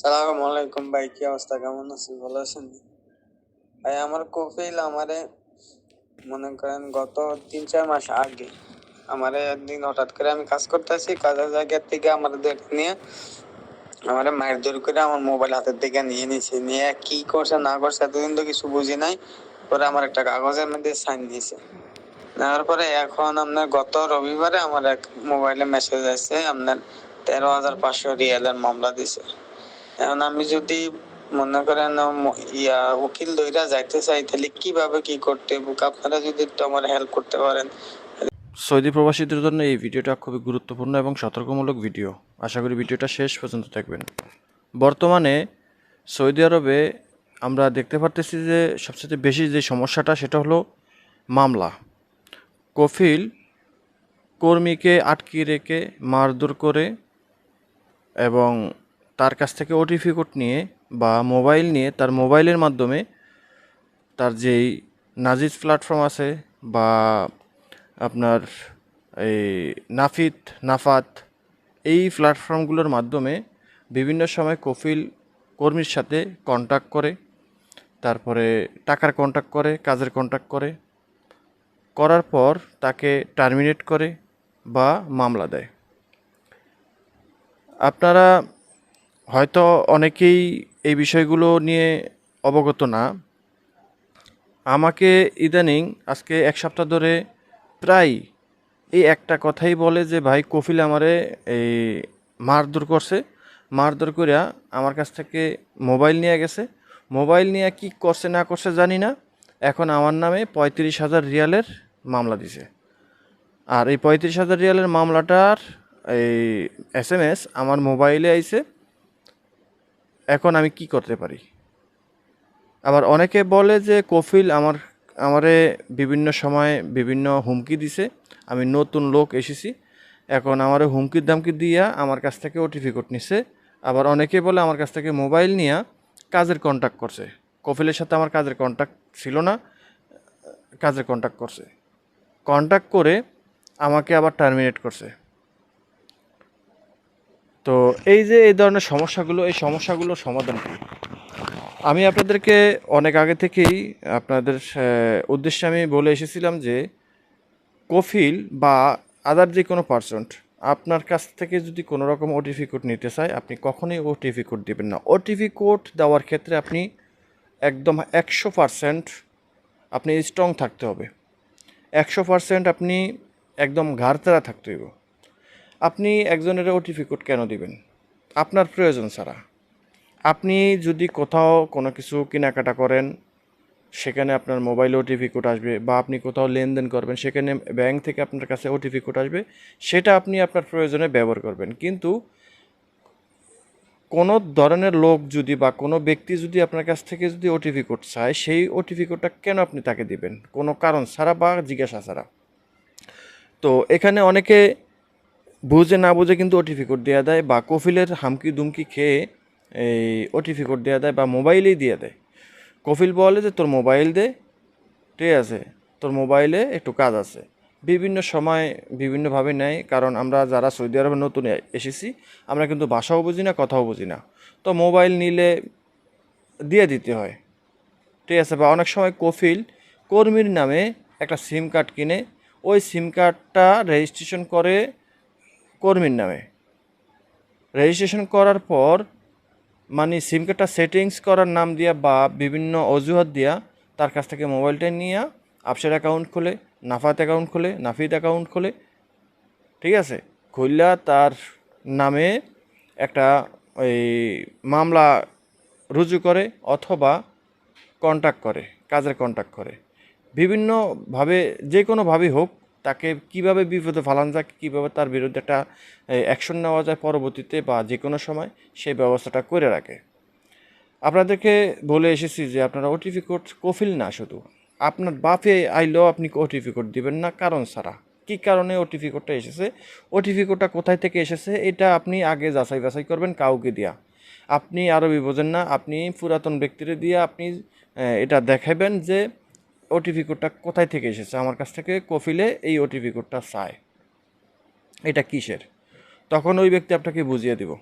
সালাম আলাইকুম ভাই, কি অবস্থা? কেমন আছেন? ভালো আছেন? ভাই, আমার কফিল আমারে, মনে করেন, গত তিন চার মাস আগে আমারে একদিন হঠাৎ করে আমি কাজ করতেছি, কাজের জায়গা থেকে আমার নিয়ে আমারে মায়ের দূর করে আমার মোবাইল হাতের থেকে নিয়ে নিছে। নিয়ে কি করছে, না করছে, এতদিন তো কিছু বুঝি নাই। পরে আমার একটা কাগজের মধ্যে সাইন দিয়েছে। নেওয়ার পরে এখন আপনার গত রবিবারে আমার এক মোবাইলে মেসেজ আসছে, আপনার তেরো হাজার পাঁচশো রিয়ালের মামলা দিছে। এখন আমি যদি মনে করেন ইয়া উকিল দইরা যাইতে চাই, তাহলে কীভাবে কি করতে হবে? আপনারা যদি একটু আমার হেল্প করতে পারেন। সৌদি প্রবাসীদের জন্য এই ভিডিওটা খুবই গুরুত্বপূর্ণ এবং সতর্কমূলক ভিডিও। আশা করি ভিডিওটা শেষ পর্যন্ত দেখবেন। বর্তমানে সৌদি আরবে আমরা দেখতে পারতেছি যে সবচেয়ে বেশি যে সমস্যাটা, সেটা হলো মামলা। কফিল কর্মীকে আটকে রেখে মারধর করে এবং তার কাছ থেকে ওটিপি কোড নিয়ে বা মোবাইল নিয়ে তার মোবাইলের মাধ্যমে তার যেই নাজিজ প্ল্যাটফর্ম আছে বা আপনার এই নাফিত, নাফাত এই প্ল্যাটফর্মগুলোর মাধ্যমে বিভিন্ন সময় কফিল কর্মীর সাথে কন্ট্যাক্ট করে, তারপরে টাকার কন্ট্যাক্ট করে, কাজের কন্ট্যাক্ট করে, করার পর তাকে টার্মিনেট করে বা মামলা দেয়। আপনারা হয়তো অনেকেই এই বিষয়গুলো নিয়ে অবগত না। আমাকে ইদানিং, আজকে এক সপ্তাহ ধরে প্রায় এই একটা কথাই বলে যে, ভাই, কফিল আমারে এই মারধর করছে। মারধর করিয়া আমার কাছ থেকে মোবাইল নিয়ে গেছে। মোবাইল নিয়ে কি করছে, না করছে জানি না। এখন আমার নামে পঁয়ত্রিশ হাজার রিয়ালের মামলা দিছে। আর এই পঁয়ত্রিশ হাজার রিয়ালের মামলাটার এই এস এম এস আমার মোবাইলে আইছে। এখন আমি কি করতে পারি? আবার অনেকে বলে যে, কফিল আমার, আমারে বিভিন্ন সময় বিভিন্ন হুমকি দিছে। আমি নতুন লোক এসেছি। এখন আমার হুমকির দামকি দিয়া আমার কাছ থেকে ওটিপি কোড নিছে। আবার অনেকে বলে, আমার কাছ থেকে মোবাইল নিয়ে কাজের কন্ট্যাক্ট করছে। কফিলের সাথে আমার কাজের কন্ট্যাক্ট ছিল না, কাজের কন্ট্যাক্ট করছে। কন্ট্যাক্ট করে আমাকে আবার টার্মিনেট করছে। তো এই যে এই ধরনের সমস্যাগুলো, এই সমস্যাগুলোর সমাধান আমি আপনাদেরকে অনেক আগে থেকেই আপনাদের উদ্দেশ্যে আমি বলে এসেছিলাম যে কফিল বা আদার যে কোনো পার্সন আপনার কাছ থেকে যদি কোনো রকম ওটিপি কোড নিতে চায়, আপনি কখনোই ওটিপি কোড দেবেন না। ওটিপি কোড দেওয়ার ক্ষেত্রে আপনি একদম একশো পারসেন্ট আপনি স্ট্রং থাকতে হবে। একশো পারসেন্ট আপনি একদম ঘাড়তেরা থাকতে হইব। আপনি একজনের ওটিপি কোড কেন দিবেন? আপনার প্রয়োজন ছাড়া। আপনি যদি কোথাও কোনো কিছু কেনাকাটা করেন, সেখানে আপনার মোবাইল ওটিপি কোড আসবে বা আপনি কোথাও লেনদেন করবেন, সেখানে ব্যাংক থেকে আপনার কাছে ওটিপি কোড আসবে, সেটা আপনি আপনার প্রয়োজনে ব্যবহার করবেন। কিন্তু কোনো ধরনের লোক যদি বা কোনো ব্যক্তি যদি আপনার কাছ থেকে যদি ওটিপি কোড চায়, সেই ওটিপি কোডটা কেন আপনি তাকে দিবেন? কোনো কারণ ছাড়া বা জিজ্ঞাসা ছাড়া। তো এখানে অনেকে বুঝে না বুঝে কিন্তু ওটিপি কোড দেওয়া দেয় বা কফিলের হামকি দুমকি খেয়ে এই ওটিপি কোড দেওয়া দেয় বা মোবাইলেই দিয়ে দেয়। কফিল বলে যে, তোর মোবাইল দে, ঠিক আছে, তোর মোবাইলে একটু কাজ আছে। বিভিন্ন সময় বিভিন্নভাবে নেয়, কারণ আমরা যারা সৌদি আরবে নতুন এসেছি, আমরা কিন্তু ভাষাও বুঝি না, কথাও বুঝি না। তো মোবাইল নিলে দিয়ে দিতে হয়। ঠিক আছে, বা অনেক সময় কফিল কর্মীর নামে একটা সিম কার্ড কিনে, ওই সিম কার্ডটা রেজিস্ট্রেশন করে কর্মীর নামে। রেজিস্ট্রেশন করার পর মানে সিম কার্ডটা সেটিংস করার নাম দিয়া বা বিভিন্ন অজুহাত দিয়া তার কাছ থেকে মোবাইলটা নিয়ে আপসের অ্যাকাউন্ট খোলে, নাফাত অ্যাকাউন্ট খোলে, নাফিদ অ্যাকাউন্ট খোলে, ঠিক আছে? খুললা তার নামে একটা ওই মামলা রুজু করে অথবা কন্ট্যাক্ট করে, কাজের কন্ট্যাক্ট করে। বিভিন্নভাবে যে কোনোভাবেই হোক তাকে কীভাবে বিপদে ফালান যায় কীভাবে তার বিরুদ্ধে একটা অ্যাকশন নেওয়া যায় পরবর্তীতে বা যে কোনো সময়, সেই ব্যবস্থাটা করে রাখে। আপনাদেরকে বলে এসেছি যে আপনারা ওটিপি কোড কফিল না শুধু। আপনার বাপে আইলেও আপনি ওটিপি কোড দিবেন না, কারণ ছাড়া। কী কারণে ওটিপি কোডটা এসেছে? ওটিপি কোডটা কোথায় থেকে এসেছে? এটা আপনি আগে যাচাই বাছাই করবেন কাউকে দিয়া। আপনি আরবি বোঝেন না, আপনি পুরাতন ব্যক্তিরে দিয়ে আপনি এটা দেখাবেন যে ওটিপি কোডটা কোথায় থেকে এসেছে? আমার কাছ থেকে কফিলে এই ওটিপি কোডটা চায়। এটা কিসের? তখন ওই ব্যক্তি আপনাকে বুঝিয়ে দিব।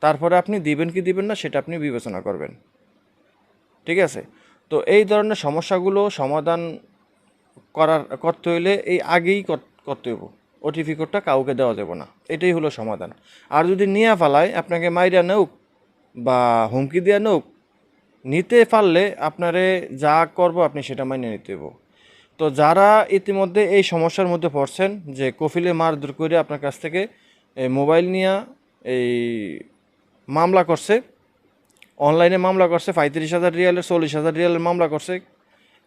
তারপরে আপনি দিবেন কি দিবেন না, সেটা আপনি বিবেচনা করবেন। ঠিক আছে? তো এই ধরনের সমস্যাগুলো সমাধান করার, করতে হইলে এই আগেই কর- করতে হইব। ওটিপি কোডটা কাউকে দেওয়া যাবে না। এটাই হলো সমাধান। আর যদি নিয়ে ফালায়, আপনাকে মাইরা নেউক বা হুমকি দিয়ে নেউক নিতে পারলে আপনারে যা করব আপনি সেটা মাইনে নিতে হইব। তো যারা ইতিমধ্যে এই সমস্যার মধ্যে পড়ছেন, যে কফিলে মারধর করে আপনার কাছ থেকে এই মোবাইল নিয়ে এই মামলা করছে, অনলাইনে মামলা করছে, পঁয়ত্রিশ হাজার রিয়ালের, চল্লিশ হাজার রিয়ালের মামলা করছে,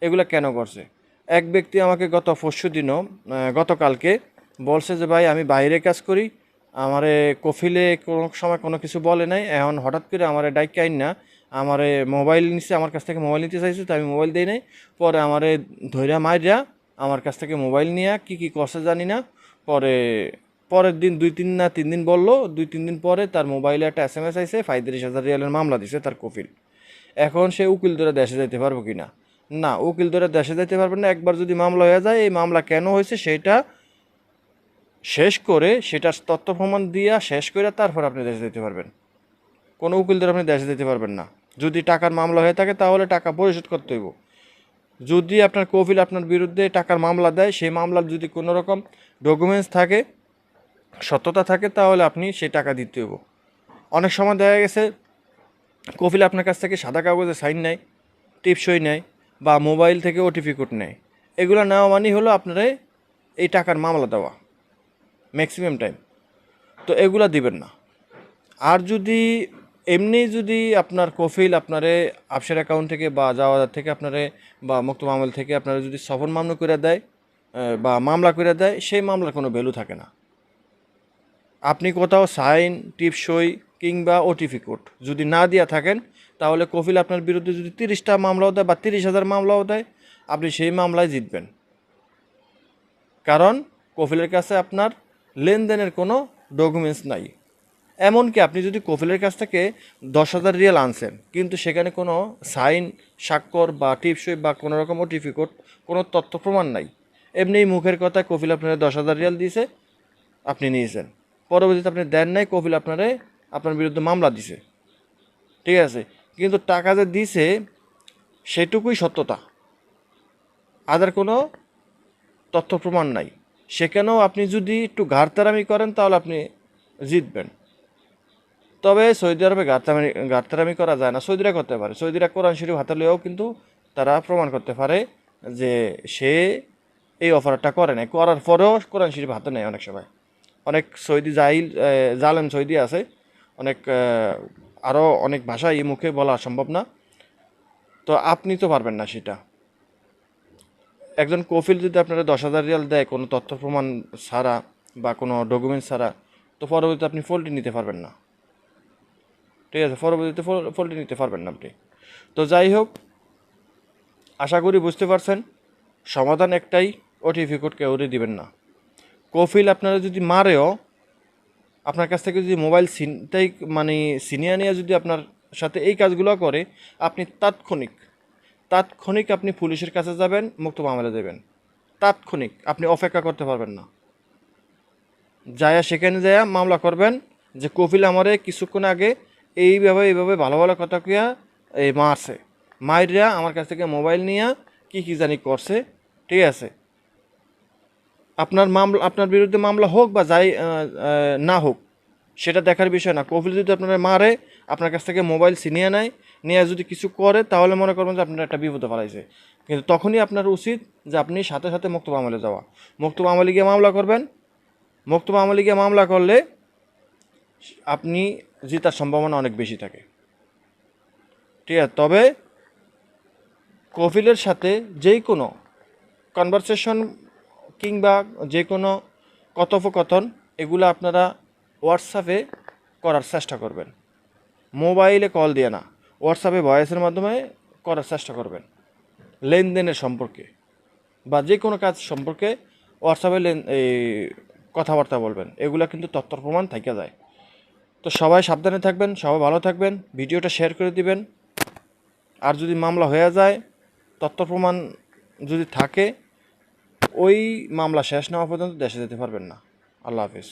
এগুলো কেন করছে? এক ব্যক্তি আমাকে গত পরশু দিনও গতকালকে বলছে যে, ভাই, আমি বাইরে কাজ করি, আমারে কফিলে কোনো সময় কোনো কিছু বলে নাই, এখন হঠাৎ করে আমারে ডাইক আইন না আমারে মোবাইল নিচ্ছে আমার কাছ থেকে মোবাইল নিতে চাইছে, তো আমি মোবাইল দিই নাই। পরে আমারে ধৈর্যা মাইরা আমার কাছ থেকে মোবাইল নিয়ে, কি কি করছে জানি না। পরে, পরের দিন দুই তিন না তিন দিন বলল, দুই তিন দিন পরে তার মোবাইলে একটা এস এম এস আইসে পঁয়ত্রিশ হাজার রিয়ালের মামলা দিছে তার কফিল। এখন সে উকিল ধরে দেশে যেতে পারব কি না না উকিল ধরে দেশে যেতে পারবে না। একবার যদি মামলা হয়ে যায়, এই মামলা কেন হয়েছে সেটা শেষ করে, সেটার তথ্য প্রমাণ দিয়া শেষ করে তারপর আপনি দেশে যেতে পারবেন। কোনো উকিল ধরে আপনি দেশে দিতে পারবেন না। যদি টাকার মামলা হয়ে থাকে, তাহলে টাকা পরিশোধ করতে হইব। যদি আপনার কফিল আপনার বিরুদ্ধে টাকার মামলা দেয়, সেই মামলার যদি কোনো রকম ডকুমেন্টস থাকে, সত্যতা থাকে, তাহলে আপনি সেই টাকা দিতে হইব। অনেক সময় দেখা গেছে, কফিল আপনার কাছ থেকে সাদা কাগজে সাইন নেয়, টিপসই নেয়, বা মোবাইল থেকে ওটিপি কোড নেয়। এগুলো নেওয়া মানেই হলো আপনারা এই টাকার মামলা দেওয়া ম্যাক্সিমাম টাইম তো এগুলা দিবেন না। আর যদি এমনি যদি আপনার কফিল আপনারে আপসের অ্যাকাউন্ট থেকে বা যাওয়ার থেকে আপনারে বা মুক্ত মামলা থেকে আপনারা যদি সফর মামলা করে দেয় বা মামলা করে দেয়, সেই মামলার কোনো ভ্যালু থাকে না। আপনি কোথাও সাইন টিপসই কিংবা ওটিপি কোড যদি না দিয়া থাকেন, তাহলে কফিল আপনার বিরুদ্ধে যদি তিরিশটা মামলাও দেয় বা তিরিশ হাজার মামলাও দেয়, আপনি সেই মামলায় জিতবেন। কারণ কফিলের কাছে আপনার লেনদেনের কোনো ডকুমেন্টস নাই। এমনকি আপনি যদি কফিলের কাছ থেকে দশ হাজার রিয়াল আনছেন, কিন্তু সেখানে কোনো সাইন, স্বাক্ষর বা টিপসই বা কোনো রকম কোড, কোনো তথ্য প্রমাণ নাই। এমনি মুখের কথা কফিল আপনারা দশ হাজার রিয়াল দিয়েছে, আপনি নিয়েছেন। পরবর্তীতে আপনি দেন নাই, কফিল আপনারে, আপনার বিরুদ্ধে মামলা দিছে। ঠিক আছে? কিন্তু টাকা যে দিছে, সেটুকুই সত্যতা। আদার কোনো তথ্য প্রমাণ নাই। সেখানেও আপনি যদি একটু ঘাড়তারামি করেন, তাহলে আপনি জিতবেন। তবে সৌদি আরবে গার্তামি ঘাড়তারামি করা যায় না, সৌদিরা করতে পারে। সৌদিরা কোরআন শরীফ হাতে লইয়াও কিন্তু তারা প্রমাণ করতে পারে যে সে এই অফারটা করে নাই। করার পরেও কোরআন শরীফ হাতে নেয় অনেক সময়। অনেক সৌদি জাহিল জালেম সৌদি আছে। অনেক আরও অনেক ভাষা এই মুখে বলা সম্ভব না। তো আপনি তো পারবেন না সেটা। একজন কফিল যদি আপনারা দশ হাজার রিয়াল দেয়, কোনো তথ্য প্রমাণ ছাড়া বা কোনো ডকুমেন্ট ছাড়া, তো পরবর্তীতে আপনি ফোলটি নিতে পারবেন না। ঠিক আছে, পরবর্তীতে ফোল- ফোলটি নিতে পারবেন না আপনি। তো যাই হোক, আশা করি বুঝতে পারছেন, সমাধান একটাই ওটিপি কোড কেউরে দিবেন না। কফিল আপনারা যদি মারেও, আপনার কাছ থেকে যদি মোবাইল ছিনতাই মানে সিনিয়া নিয়ে যদি আপনার সাথে এই কাজগুলো করে, আপনি তাৎক্ষণিক তাৎক্ষণিক আপনি পুলিশের কাছে যাবেন, মুক্ত মামলা দেবেন তাৎক্ষণিক, আপনি অপেক্ষা করতে পারবেন না। যায়া সেখানে যায়া মামলা করবেন যে কপিল আমারে কিছুক্ষণ আগে এইভাবে এইভাবে ভালো ভালো কথা কিয়া এই মারছে। মায়েরা আমার কাছ থেকে মোবাইল নিয়ে কি কি জানি করছে। ঠিক আছে? আপনার মামলা, আপনার বিরুদ্ধে মামলা হোক বা যাই না হোক, সেটা দেখার বিষয় না। কপিল যদি আপনারা মারে, আপনার কাছ থেকে মোবাইল ছিনিয়ে নেয়, নিয়ে যদি কিছু করে, তাহলে মনে করবেন যে আপনার একটা বিপদে ফেলাইছে কিন্তু তখনই আপনার উচিত যে আপনি সাথে সাথে মুক্ত আমলে যাওয়া। মুক্তবা আমলে গিয়ে মামলা করবেন। মুক্ত আমলে গিয়ে মামলা করলে আপনি জেতার সম্ভাবনা অনেক বেশি থাকে। ঠিক আছে, তবে কফিলের সাথে যেই কোনো কনভারসেশন কিংবা যে কোনো কথোপকথন, এগুলো আপনারা হোয়াটসঅ্যাপে করার চেষ্টা করবেন। মোবাইলে কল দিয়ে না হোয়াটসঅ্যাপে ভয়েসের মাধ্যমে করার চেষ্টা করবেন। লেনদেনের সম্পর্কে বা যে কোনো কাজ সম্পর্কে হোয়াটসঅ্যাপে লেন এই কথাবার্তা বলবেন, এগুলো কিন্তু তথ্য প্রমাণ থেকে যায়। তো সবাই সাবধানে থাকবেন, সবাই ভালো থাকবেন, ভিডিওটা শেয়ার করে দিবেন। আর যদি মামলা হয়ে যায় তথ্য প্রমাণ যদি থাকে, ওই মামলা শেষ নেওয়া পর্যন্ত দেশে যেতে পারবেন না। আল্লাহ হাফিজ।